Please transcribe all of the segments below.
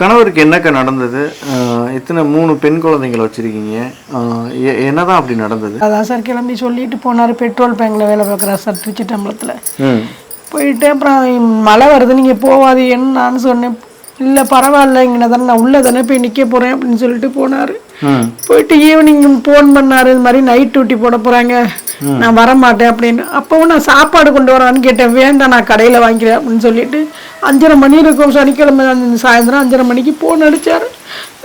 கணவருக்கு என்னக்கா நடந்தது? இத்தனை மூணு பெண் குழந்தைங்களை வச்சிருக்கீங்க. என்னதான் அப்படி நடந்தது? அதான் சார் கிளம்பி சொல்லிட்டு போனார். பெட்ரோல் பேங்க்ல வேலை பார்க்குறாரு சார் திருச்சி டம்பளத்தில் போயிட்டு அப்புறம் மழை வருது. நீங்கள் போவாது என்னன்னு சொன்னேன். இல்லை பரவாயில்ல. இங்கே தானே நான் உள்ளே தானே போய் நிற்க போகிறேன் அப்படின்னு சொல்லிட்டு போனார். போயிட்டு ஈவினிங் ஃபோன் பண்ணாரு. இது மாதிரி நைட் டியூட்டி போட போகிறாங்க நான் வர மாட்டேன் அப்படின்னு. அப்போவும் நான் சாப்பாடு கொண்டு வரான்னு கேட்டேன். வேண்டாம் நான் கடையில் வாங்கிக்கிறேன் அப்படின்னு சொல்லிட்டு அஞ்சரை மணி இருக்கும். சனிக்கிழமை அந்த சாயந்தரம் அஞ்சரை மணிக்கு போன் அடிச்சாரு.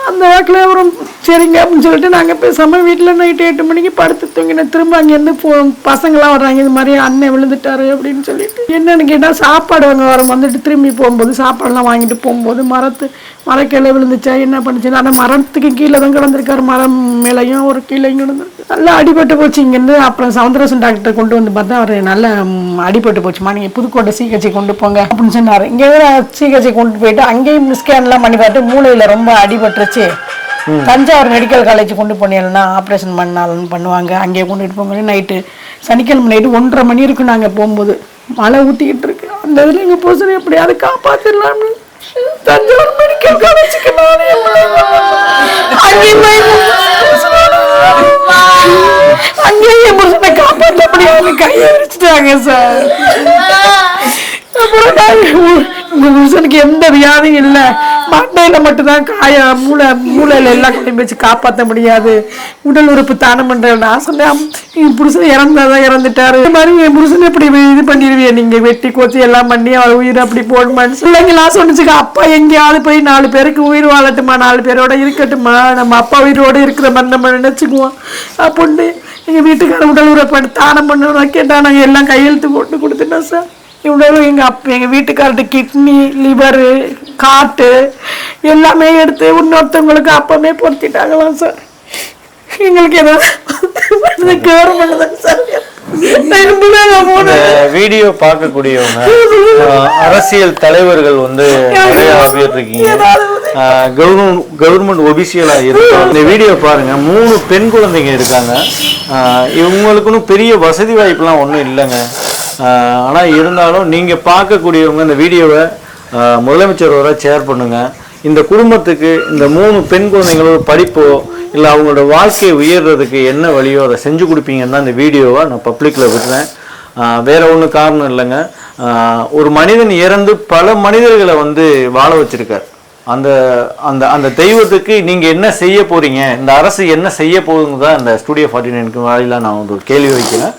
அந்த வாக்கில் அவரும் சரிங்க அப்படின்னு சொல்லிட்டு நாங்கள் பேசாமல் வீட்டில் நைட்டு எட்டு மணிக்கு படுத்து தூங்கினேன் திரும்ப அங்கேருந்து போ பசங்களாம் வர்றாங்க. இது மாதிரி அண்ணன் விழுந்துட்டாரு அப்படின்னு சொல்லிட்டு என்னென்னு கேட்டால் சாப்பாடு அங்கே வரும் வந்துட்டு திரும்பி போகும்போது சாப்பாடுலாம் வாங்கிட்டு போகும்போது மரத்து மரக்கிளை விழுந்துச்சா? என்ன பண்ணுச்சு ஆனால் மரத்துக்கு கீழே தான் கிடந்திருக்காரு. மரம் மேலேயும் ஒரு கீழேயும் கிடந்து நல்லா அடிபட்டு போச்சு. இங்கேருந்து அப்புறம் சவுந்தரசன் டாக்டர் கொண்டு வந்து பார்த்தா அவர் நல்ல அடிபட்டு போச்சுமா? நீங்கள் புதுக்கோட்டை சிகிச்சை கொண்டு போங்க அப்படின்னு சொன்னார். இங்கே சிகிச்சை கொண்டு போயிட்டு அங்கேயும் ஸ்கேன்லாம் பண்ணி பார்த்து மூளையில் ரொம்ப அடிபட்டுருச்சு. தஞ்சாவூர் மெடிக்கல் காலேஜ் கொண்டு போனீங்கன்னா ஆப்ரேஷன் பண்ணாலும் பண்ணுவாங்க. அங்கேயே கொண்டுட்டு போங்க. நைட்டு சனிக்கிழமை நைட்டு ஒன்றரை மணி இருக்கு நாங்கள் போகும்போது மழை ஊற்றிக்கிட்டு இருக்கு. அந்த இதில் எங்கள் புருஷனை எப்படியாவது காப்பாற்றிடலாம்னு தஞ்சாவூர் மெடிக்கல் காலேஜுக்கு நானே கையை வச்சுட்டாங்க சார் அப்புறம் இந்த புருஷனுக்கு எந்த வியாதியும் இல்லை. மண்டையில மட்டும்தான் காய மூளை மூளையில எல்லாம் கொண்டு வச்சு காப்பாற்ற முடியாது. உடல் உறுப்பு தானம் பண்ற நான் சொன்னேன். என் புருஷன் இறந்தாதான் இறந்துட்டாரு. இந்த மாதிரி என் புருஷன் இப்படி இது பண்ணிடுவிய நீங்க? வெட்டி கோத்தி எல்லாம் பண்ணி அவர் உயிர் அப்படி போடுமான்னு பிள்ளைங்களாம் சொன்னிச்சுக்க அப்பா எங்கேயாவது போய் நாலு பேருக்கு உயிர் வாழட்டுமா? நாலு பேரோட இருக்கட்டுமா? நம்ம அப்பா உயிரோட இருக்கிற மாதிரி நம்ம நினைச்சுக்குவோம். அப்படின்னு எங்க வீட்டுக்கார உடல் உறுப்பு தானம் பண்ணணும் கேட்டா நாங்க எல்லாம் கையெழுத்து போட்டு கொடுத்துட்டோம் சார். இவ்வளவு எங்க அப்பா எங்க வீட்டுக்காரர்கிட்ட கிட்னி லிவரு காட்டு எல்லாமே எடுத்து இன்னொருத்தவங்களுக்கு அப்பமே பொருத்திட்டாங்களாம் சார் எங்களுக்கு ஏதாவது கவர்மெண்ட் சார் போனேன். இந்த வீடியோ பார்க்கக்கூடியவங்க அரசியல் தலைவர்கள் வந்து நிறைய பேர் இருக்கீங்க கவர்மெண்ட் கவர்மெண்ட் ஒபிசியலா இருக்கு இந்த வீடியோ பாருங்க மூணு பெண் குழந்தைங்க இருக்காங்க. இவங்களுக்குன்னு பெரிய வசதி வாய்ப்புலாம் ஒன்றும் இல்லைங்க. ஆனால் இருந்தாலும் நீங்கள் பார்க்கக்கூடியவங்க இந்த வீடியோவை முதலமைச்சர் வரை ஷேர் பண்ணுங்க. இந்த குடும்பத்துக்கு இந்த மூணு பெண் குழந்தைங்களோட படிப்போ இல்லை அவங்களோட வாழ்க்கையை உயர்றதுக்கு என்ன வழியோ அதை செஞ்சு கொடுப்பீங்கன்னு தான் இந்த வீடியோவை நான் பப்ளிக்கில் விடுறேன். வேறு ஒன்றும் காரணம் இல்லைங்க. ஒரு மனிதன் இறந்து பல மனிதர்களை வந்து வாழ வச்சிருக்கார். அந்த அந்த அந்த தெய்வத்துக்கு நீங்கள் என்ன செய்ய போகிறீங்க இந்த அரசு என்ன செய்ய போகுதுங்க தான் இந்த ஸ்டூடியோ ஃபார்ட்டி நைனுக்கு வாயிலாக நான் ஒரு கேள்வி வைக்கிறேன்.